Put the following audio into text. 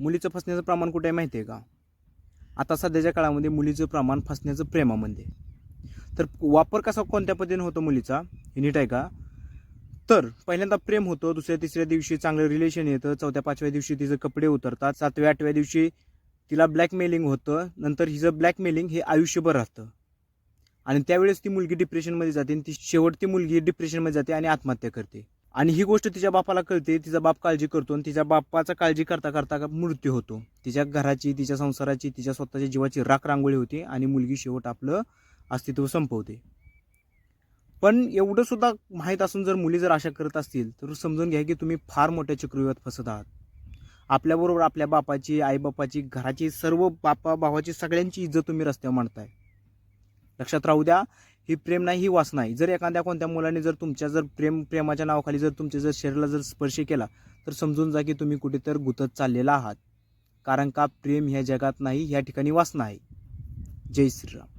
मुलीचं फसण्याचं प्रमाण कुठे आहे माहिती आहे का? आता सध्याच्या काळामध्ये मुलीचं प्रमाण फसण्याचं प्रेमामध्ये तर वापर कसा कोणत्या पद्धतीने होतो मुलीचा? हे नीट आहे का तर पहिल्यांदा प्रेम होतं दुसऱ्या तिसऱ्या दिवशी चांगलं रिलेशन येतं चौथ्या पाचव्या दिवशी तिचे कपडे उतरतात सातव्या आठव्या दिवशी तिला ब्लॅकमेलिंग होतं नंतर हिचं ब्लॅकमेलिंग हे आयुष्यभर राहतं. आणि त्यावेळेस ती मुलगी डिप्रेशनमध्ये जाते आणि ती शेवट ती मुलगी डिप्रेशनमध्ये जाते आणि आत्महत्या करते. आणि ही गोष्ट तिच्या बापाला कळते तिचा बाप काळजी करतो आणि तिच्या बापाचा काळजी करता करता मृत्यू होतो. तिच्या घराची तिच्या संसाराची तिच्या स्वतःच्या जीवाची राख रांगोळी होते आणि मुलगी शेवट आपलं अस्तित्व संपवते. पण एवढं सुद्धा माहीत असून जर मुली जर अशा करत असतील तर समजून घ्या की तुम्ही फार मोठ्या चक्रव्यूहात फसत आहात. आपल्याबरोबर आपल्या बापाची आईबापाची घराची सर्व बापा भावाची सगळ्यांची इज्जत तुम्ही रस्त्यावर मांडताय. लक्षात राहू द्या ही प्रेम नाही ही वासना आहे. जर एखाद्या कोणत्या मुलाने जर तुमच्या जर प्रेम प्रेमाच्या नावाखाली जर तुमच्या जर शरीराला जर स्पर्श केला तर समजून जा की तुम्ही कुठेतरी गुतत चाललेला आहात. कारण का प्रेम ह्या जगात नाही ह्या ठिकाणी वासना आहे. जय श्रीराम.